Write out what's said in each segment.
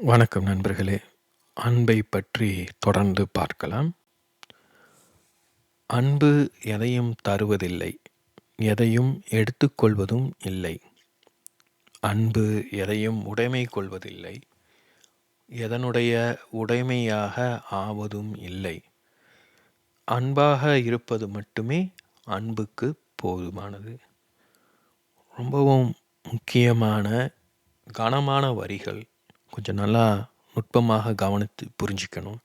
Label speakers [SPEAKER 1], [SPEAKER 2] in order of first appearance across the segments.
[SPEAKER 1] வணக்கம் நண்பர்களே. அன்பை பற்றி தொடர்ந்து பார்க்கலாம். அன்பு எதையும் தருவதில்லை எதையும் எடுத்துக்கொள்வதும் இல்லை. அன்பு எதையும் உடைமை கொள்வதில்லை எதனுடைய உடைமையாக ஆவதும் இல்லை. அன்பாக இருப்பது மட்டுமே அன்புக்கு போதுமானது. ரொம்பவும் முக்கியமான கனமான வரிகள். கொஞ்சம் நல்லா நுட்பமாக கவனித்து புரிஞ்சுக்கணும்.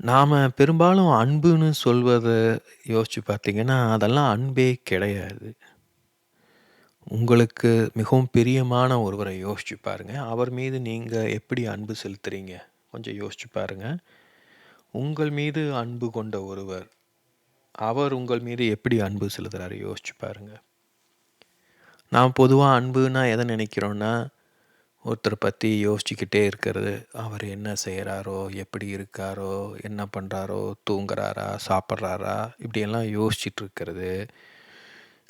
[SPEAKER 1] நாம் பெரும்பாலும் அன்புன்னு சொல்வதை யோசித்து பார்த்தீங்கன்னா அதெல்லாம் அன்பே கிடையாது. உங்களுக்கு மிகவும் பிரியமான ஒருவரை யோசிச்சு பாருங்கள் அவர் மீது நீங்கள் எப்படி அன்பு செலுத்துறீங்க? கொஞ்சம் யோசிச்சு பாருங்க. உங்கள் மீது அன்பு கொண்ட ஒருவர் அவர் உங்கள் மீது எப்படி அன்பு செலுத்துகிறாரு யோசிச்சு பாருங்கள் நாம் பொதுவாக அன்புனா எதை நினைக்கிறோன்னா ஒருத்தரை பற்றி யோசிச்சுக்கிட்டே இருக்கிறது. அவர் என்ன செய்கிறாரோ எப்படி இருக்காரோ என்ன பண்ணுறாரோ தூங்குறாரா சாப்பிட்றாரா இப்படியெல்லாம் யோசிச்சுட்டு இருக்கிறது.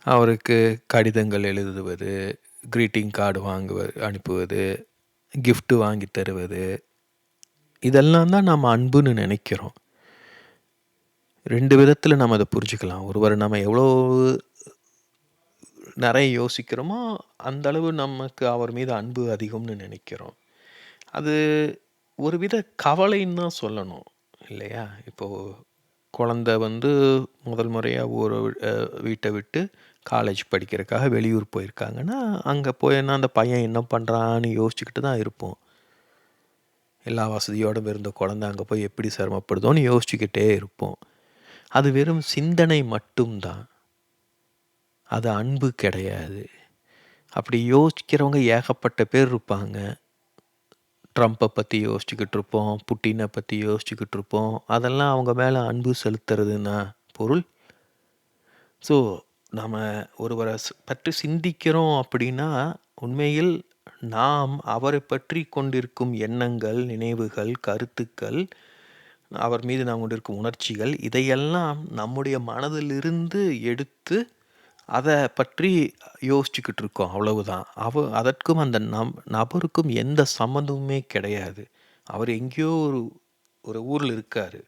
[SPEAKER 1] அவருக்கு கடிதங்கள் எழுதுவது க்ரீட்டிங் கார்டு வாங்குவது அனுப்புவது கிஃப்ட்டு வாங்கி தருவது. இதெல்லாம் தான் நம்ம அன்புன்னு நினைக்கிறோம். ரெண்டு விதத்தில் நம்ம அதை புரிஞ்சுக்கலாம். ஒருவர் நம்ம எவ்வளோ நிறைய யோசிக்கிறோமோ அந்தளவு நமக்கு அவர் மீது அன்பு அதிகம்னு நினைக்கிறோம். அது ஒரு வித கவலைன்னு தான் சொல்லணும் இல்லையா? இப்போது குழந்த வந்து முதல் முறையாக ஒரு வீட்டை விட்டு காலேஜ் படிக்கிறதுக்காக வெளியூர் போயிருக்காங்கன்னா அங்கே போயின்னா அந்த பையன் என்ன பண்ணுறான்னு யோசிச்சுக்கிட்டு தான் இருப்போம். எல்லா வசதியோடும் இருந்த குழந்தை அங்கே போய் எப்படி சிரமப்படுதோன்னு யோசிச்சுக்கிட்டே இருப்போம். அது வெறும் சிந்தனை மட்டும்தான். அது அன்பு கிடையாது. அப்படி யோசிக்கிறவங்க ஏகப்பட்ட பேர் இருப்பாங்க. ட்ரம்ப்பை பற்றி யோசிச்சுக்கிட்டு இருப்போம் புட்டினை பற்றி யோசிச்சுக்கிட்டு இருப்போம். அதெல்லாம் அவங்க மேலே அன்பு செலுத்துறதுன்னா பொருள். ஸோ நாம் ஒருவரை பற்றி சிந்திக்கிறோம் அப்படின்னா உண்மையில் நாம் அவரை பற்றி கொண்டிருக்கும் எண்ணங்கள் நினைவுகள் கருத்துக்கள் அவர் மீது நாம் கொண்டிருக்கும் உணர்ச்சிகள் இதையெல்லாம் நம்முடைய மனதிலிருந்து எடுத்து அதை பற்றி யோசிச்சுக்கிட்டு இருக்கோம் அவ்வளவுதான். அவ அதற்கும் அந்த நம் நபருக்கும் எந்த சம்மந்தமுமே கிடையாது. அவர் எங்கேயோ ஒரு ஒரு ஊரில் இருக்கார்.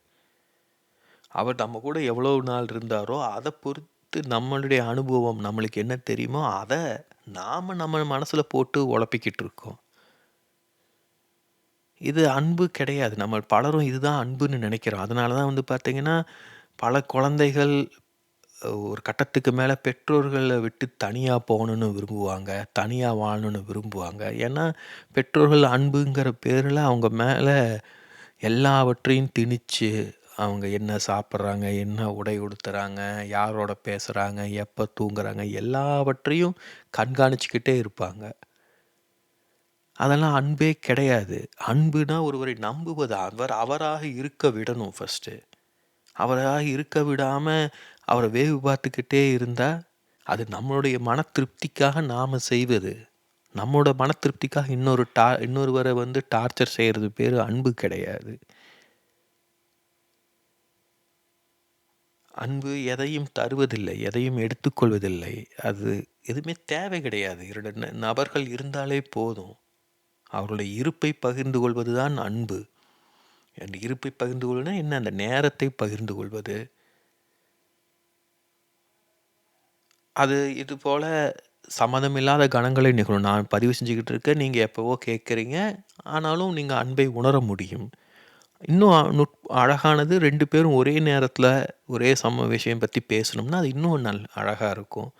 [SPEAKER 1] அவர் நம்ம கூட எவ்வளோ நாள் இருந்தாரோ அதை பொறுத்து நம்மளுடைய அனுபவம் நம்மளுக்கு என்ன தெரியுமோ அதை நாம் நம்ம மனசில் போட்டு உழப்பிக்கிட்டு இருக்கோம் இது அன்பு கிடையாது. நம்ம பலரும் இதுதான் அன்புன்னு நினைக்கிறோம். அதனால தான் வந்து பார்த்திங்கன்னா பல குழந்தைகள் ஒரு கட்டத்துக்கு மேலே பெற்றோர்களை விட்டு தனியாக போகணுன்னு விரும்புவாங்க தனியாக வாழணும்னு விரும்புவாங்க. ஏன்னா பெற்றோர்கள் அன்புங்கிற பேரில் அவங்க மேலே எல்லாவற்றையும் திணிச்சு அவங்க என்ன சாப்பிட்றாங்க என்ன உடை உடுத்துறாங்க யாரோட பேசுகிறாங்க எப்போ தூங்குறாங்க எல்லாவற்றையும் கண்காணிச்சுக்கிட்டே இருப்பாங்க. அதெல்லாம் அன்பே கிடையாது. அன்புனா ஒருவரை நம்புவது? அவர் அவராக இருக்க விடணும் ஃபஸ்ட்டு அவராக இருக்க விடாமல் அவரை வேவு பார்த்துக்கிட்டே இருந்தால் அது நம்மளுடைய மன திருப்திக்காக நாம் செய்வது. நம்மளோட மன திருப்திக்காக இன்னொரு டா இன்னொருவரை வந்து டார்ச்சர் செய்கிறது பேர் அன்பு கிடையாது. அன்பு எதையும் தருவதில்லை எதையும் எடுத்துக்கொள்வதில்லை. அது எதுவுமே தேவை கிடையாது. இரண்டு ந- நபர்கள் இருந்தாலே போதும். அவர்களுடைய இருப்பை பகிர்ந்து கொள்வது தான் அன்பு. அந்த இருப்பை பகிர்ந்து கொள்வதுனா என்ன? அந்த நேரத்தை பகிர்ந்து கொள்வது. அது இது போல சம்மந்தமில்லாத கணங்களை நிகழும். நான் பதிவு செஞ்சுக்கிட்டு இருக்கேன். நீங்கள் எப்போவோ கேட்குறீங்க. ஆனாலும் நீங்கள் அன்பை உணர முடியும். இன்னும் நுட் அழகானது ரெண்டு பேரும் ஒரே நேரத்தில் ஒரே சம விஷயம் பற்றி பேசணும்னா அது இன்னும் நல் அழகாக இருக்கும்.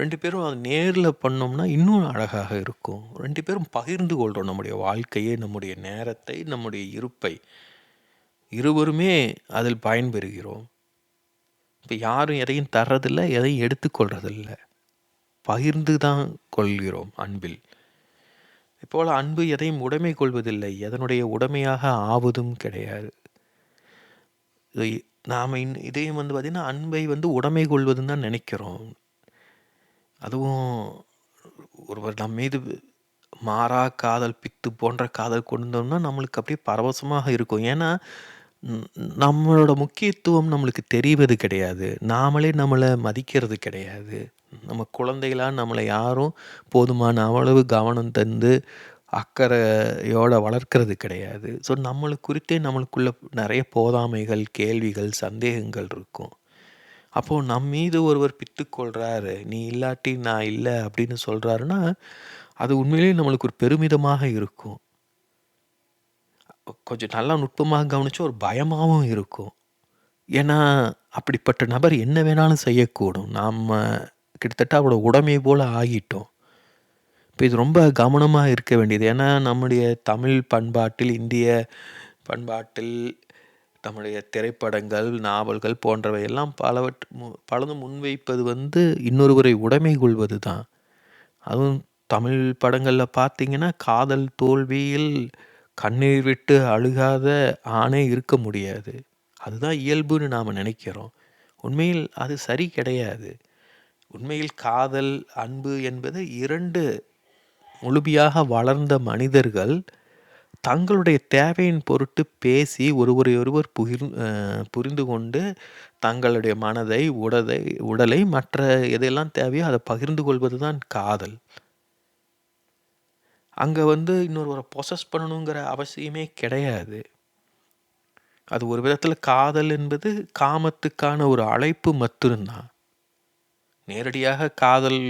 [SPEAKER 1] ரெண்டு பேரும் அது நேரில் பண்ணோம்னா இன்னும் அழகாக இருக்கும். ரெண்டு பேரும் பகிர்ந்து கொள்கிறோம் நம்முடைய வாழ்க்கையை நம்முடைய நேரத்தை நம்முடைய இருப்பை. இருவருமே அதில் பயன்பெறுகிறோம். இப்போ யாரும் எதையும் தர்றதில்ல எதையும் எடுத்துக்கொள்றதில்ல பகிர்ந்து தான் கொள்கிறோம் அன்பில். இப்போல அன்பு எதையும் உடைமை கொள்வதில்லை எதனுடைய உடைமையாக ஆவதும் கிடையாது. நாம் இன் இதையும் வந்து பார்த்திங்கன்னா அன்பை வந்து உடைமை கொள்வதுன்னு தான் நினைக்கிறோம். அதுவும் ஒருவர் நம் மீது மாறா காதல் பித்து போன்ற காதல் கொண்டு வந்தோம்னா நம்மளுக்கு அப்படியே பரவசமாக இருக்கும். ஏன்னா ம், நம்மளோட முக்கியத்துவம் நம்மளுக்கு தெரிவது கிடையாது நாமளே நம்மளை மதிக்கிறது கிடையாது நம்ம குழந்தைகளா நம்மளை யாரும் போதுமான அளவு கவனம் தந்து அக்கறையோட வளர்க்கிறது கிடையாது. ஸோ நம்மளுக்கு குறித்தே நம்மளுக்குள்ள நெறைய போதாமைகள், கேள்விகள், சந்தேகங்கள் இருக்கும். அப்போ நம் மீது ஒருவர் பித்துக் கொள்றாரு, "நீ இல்லாட்டி நான் இல்ல" அப்படின்னு சொல்றாருன்னா, அது உண்மையிலேயே நம்மளுக்கு ஒரு பெருமிதமாக இருக்கும். கொஞ்சம் நல்லா நுட்பமாக கவனித்து ஒரு பயமாகவும் இருக்கும். ஏன்னா, அப்படிப்பட்ட நபர் என்ன வேணாலும் செய்யக்கூடும். நாம் கிட்டத்தட்ட அவரோட உடைமை போல் ஆகிட்டோம். இப்போ இது ரொம்ப கவனமாக இருக்க வேண்டியது. ஏன்னா, நம்முடைய தமிழ் பண்பாட்டில், இந்திய பண்பாட்டில், நம்முடைய திரைப்படங்கள், நாவல்கள் போன்றவை எல்லாம் பலவற்று மு பலதும் முன்வைப்பது வந்து இன்னொருவரை உடைமை கொள்வது தான். அதுவும் தமிழ் படங்களில் பார்த்தீங்கன்னா, காதல் தோல்வியில் கண்ணீர் விட்டு அழுகாத ஆணே இருக்க முடியாது. அதுதான் இயல்புன்னு நாம் நினைக்கிறோம். உண்மையில் அது சரி கிடையாது. உண்மையில் காதல், அன்பு என்பது இரண்டு முழுமையாக வளர்ந்த மனிதர்கள் தங்களுடைய தேவையின் பொருட்டு பேசி ஒருவரை ஒருவர் புகிர் புரிந்து கொண்டு தங்களுடைய மனதை, உடதை உடலை மற்ற எதையெல்லாம் தேவையோ அதை பகிர்ந்து கொள்வது தான் காதல். அங்கே வந்து இன்னொருவரை பொசஸ் பண்ணணுங்கிற அவசியமே கிடையாது. அது ஒரு விதத்தில் காதல் என்பது காமத்துக்கான ஒரு அழைப்பு மட்டும்தான் நேரடியாக காதல்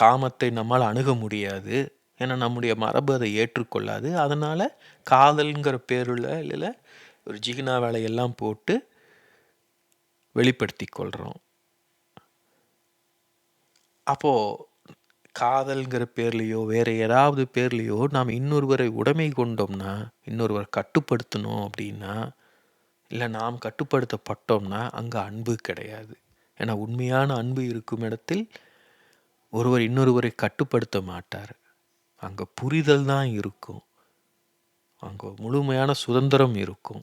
[SPEAKER 1] காமத்தை நம்மால் அணுக முடியாது. ஏன்னா, நம்முடைய மரபு அதை ஏற்றுக்கொள்ளாது. அதனால் காதல்ங்கிற பேருள்ள இல்லை ஒரு ஜிகினா வேலையெல்லாம் போட்டு வெளிப்படுத்தி கொள்கிறோம் அப்போது காதல்ங்கிற பேர்லேயோ வேறு ஏதாவது பேர்லேயோ நாம் இன்னொருவரை உடைமை கொண்டோம்னா, இன்னொருவரை கட்டுப்படுத்தணும் அப்படின்னா, இல்லை நாம் கட்டுப்படுத்தப்பட்டோம்னா, அங்கே அன்பு கிடையாது. ஏன்னா, உண்மையான அன்பு இருக்கும் இடத்தில் ஒருவர் இன்னொருவரை கட்டுப்படுத்த மாட்டார். அங்கே புரிதல் தான் இருக்கும். அங்கே முழுமையான சுதந்திரம் இருக்கும்.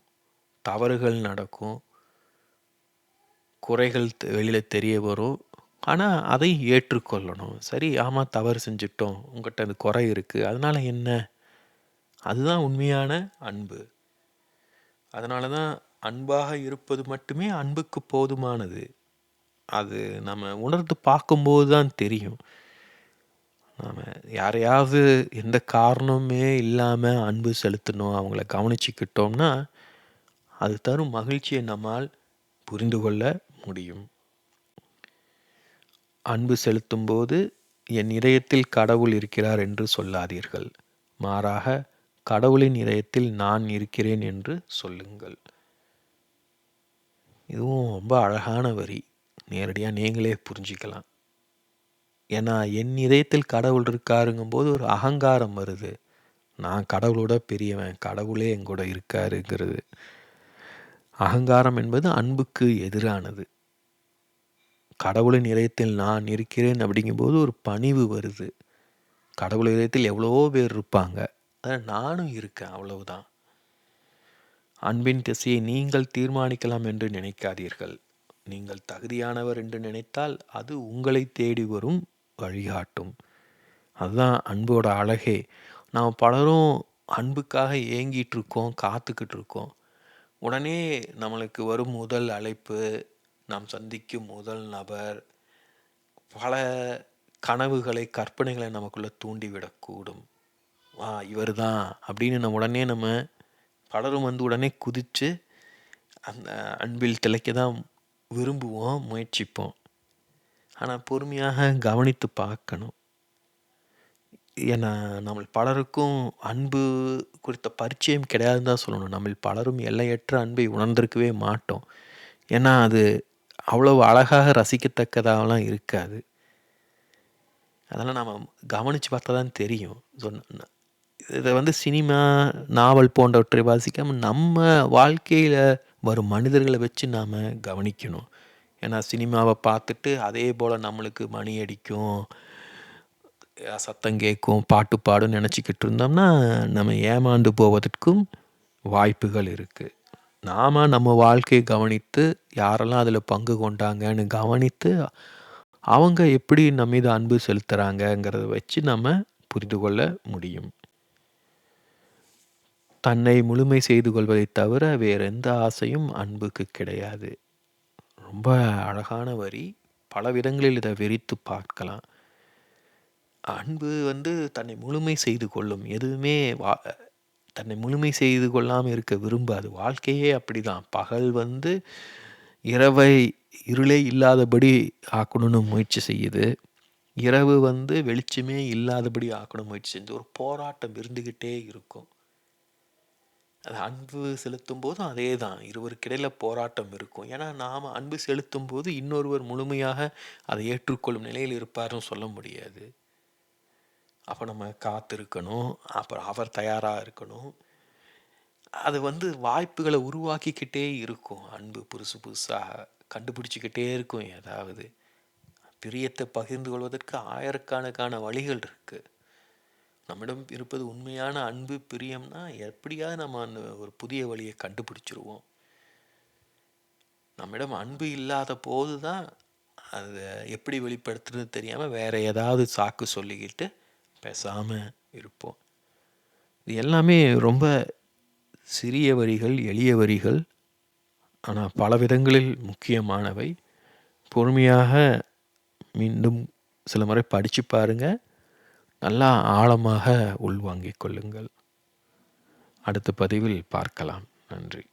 [SPEAKER 1] தவறுகள் நடக்கும். குறைகள் வெளியில் தெரிய வரும். ஆனால் அதை ஏற்றுக்கொள்ளணும். சரி, ஆமாம் தவறு செஞ்சுட்டோம். உங்கள்கிட்ட அது குறை இருக்குது அதனால் என்ன? அதுதான் உண்மையான அன்பு. அதனால தான் அன்பாக இருப்பது மட்டுமே அன்புக்கு போதுமானது. அது நம்ம உணர்ந்து பார்க்கும்போது தான் தெரியும். நாம் யாரையாவது எந்த காரணமே இல்லாமல் அன்பு செலுத்தணும், அவங்கள கவனிச்சுக்கிட்டோம்னா, அது தரும் மகிழ்ச்சியை நம்மால் புரிந்து கொள்ள முடியும். அன்பு செலுத்தும்போது, "என் இதயத்தில் கடவுள் இருக்கிறார்" என்று சொல்லாதீர்கள். மாறாக, "கடவுளின் இதயத்தில் நான் இருக்கிறேன்" என்று சொல்லுங்கள். இதுவும் ரொம்ப அழகான வரி. நேரடியாக நீங்களே புரிஞ்சுக்கலாம். ஏன்னா, என் இதயத்தில் கடவுள் இருக்காருங்கும்போது ஒரு அகங்காரம் வருது. நான் கடவுளோட பெரியவன். கடவுளே எங்கூட இருக்காருங்கிறது. அகங்காரம் என்பது அன்புக்கு எதிரானது. கடவுளின் இதயத்தில் நான் இருக்கிறேன் அப்படிங்கும்போது ஒரு பணிவு வருது. கடவுள் இதயத்தில் எவ்வளவோ பேர் இருப்பாங்க. அதுல நானும் இருக்கேன் அவ்வளவுதான். அன்பின் திசையை நீங்கள் தீர்மானிக்கலாம் என்று நினைக்காதீர்கள். நீங்கள் தகுதியானவர் என்று நினைத்தால், அது உங்களை தேடி வரும் வழிகாட்டும். அதுதான் அன்போட அழகே. நாம் பலரும் அன்புக்காக ஏங்கிட்டு இருக்கோம், காத்துக்கிட்டு இருக்கோம். உடனே நம்மளுக்கு வரும் முதல் அழைப்பு, நாம் சந்திக்கும் முதல் நபர், பல கனவுகளை, கற்பனைகளை நமக்குள்ளே தூண்டிவிடக்கூடும். "ஆ இவர் தான்" அப்படின்னு நம்ம உடனே நம்ம பலரும் வந்து உடனே குதித்து அந்த அன்பில் திளைக்க தான் விரும்புவோம், முயற்சிப்போம். ஆனால் பொறுமையாக கவனித்து பார்க்கணும். ஏன்னா, நம்மள் பலருக்கும் அன்பு குறித்த பரிச்சயம் கிடையாதுன்னு தான் சொல்லணும். நம்மில் பலரும் எல்லையற்ற அன்பை உணர்ந்திருக்கவே மாட்டோம். ஏன்னா, அது அவ்வளவு அழகாக ரசிக்கத்தக்கதாகலாம் இருக்காது. அதெல்லாம் நாம் கவனித்து பார்த்தா தான் தெரியும். ஸோ இதை வந்து சினிமா, நாவல் போன்றவற்றை வாசிக்காமல் நம்ம வாழ்க்கையில் வரும் மனிதர்களை வச்சு நாம் கவனிக்கணும். ஏன்னா, சினிமாவை பார்த்துட்டு அதே போல் நம்மளுக்கு மணி அடிக்கும், சத்தம் கேட்கும், பாட்டு பாடும் நினச்சிக்கிட்டு இருந்தோம்னா, நம்ம ஏமாந்து போவதற்கும் வாய்ப்புகள் இருக்குது நாம நம்ம வாழ்க்கையை கவனித்து, யாரெல்லாம் அதில் பங்கு கொண்டாங்கன்னு கவனித்து, அவங்க எப்படி நம்ம மீது அன்பு செலுத்துகிறாங்கங்கிறத வச்சு நம்ம புரிந்து கொள்ள முடியும். தன்னை முழுமை செய்து கொள்வதை தவிர வேற எந்த ஆசையும் அன்புக்கு கிடையாது. ரொம்ப அழகான வரி. பல விதங்களில் இதை விரித்து பார்க்கலாம். அன்பு வந்து தன்னை முழுமை செய்து கொள்ளும். எதுவுமே வா தன்னை முழுமை செய்து கொள்ளாமல் இருக்க விரும்பாது. வாழ்க்கையே அப்படிதான். பகல் வந்து இரவை இருளே இல்லாதபடி ஆக்கணும்னு முயற்சி செய்யுது. இரவு வந்து வெளிச்சமே இல்லாதபடி ஆக்கணும் முயற்சி செஞ்சு ஒரு போராட்டம் இருந்துக்கிட்டே இருக்கும். அது அன்பு செலுத்தும் போதும் அதே தான். இருவருக்கிடையில் போராட்டம் இருக்கும். ஏன்னா, நாம் அன்பு செலுத்தும் போது இன்னொருவர் முழுமையாக அதை ஏற்றுக்கொள்ளும் நிலையில் இருப்பார்னு சொல்ல முடியாது. அப்போ நம்ம காத்திருக்கணும். அப்புறம் அவர் தயாராக இருக்கணும். அது வந்து வாய்ப்புகளை உருவாக்கிக்கிட்டே இருக்கும். அன்பு புதுசு புதுசாக கண்டுபிடிச்சிக்கிட்டே இருக்கும் ஏதாவது. பிரியத்தை பகிர்ந்து கொள்வதற்கு ஆயிரக்கணக்கான வழிகள் இருக்குது நம்மிடம் இருப்பது உண்மையான அன்பு, பிரியம்னா எப்படியாவது நம்ம அந்த ஒரு புதிய வழியை கண்டுபிடிச்சிருவோம் நம்மிடம் அன்பு இல்லாத போது தான் அதை எப்படி வெளிப்படுத்துறதுன்னு தெரியாமல் வேறு ஏதாவது சாக்கு சொல்லிக்கிட்டு பேசாமல் இருப்போம். இது எல்லாமே ரொம்ப சிறிய வரிகள், எளிய வரிகள். ஆனால் பல விதங்களில் முக்கியமானவை. பொறுமையாக மீண்டும் சில முறை படித்து பாருங்க. நல்லா ஆழமாக உள்வாங்கிக் கொள்ளுங்கள். அடுத்த பதிவில் பார்க்கலாம். நன்றி.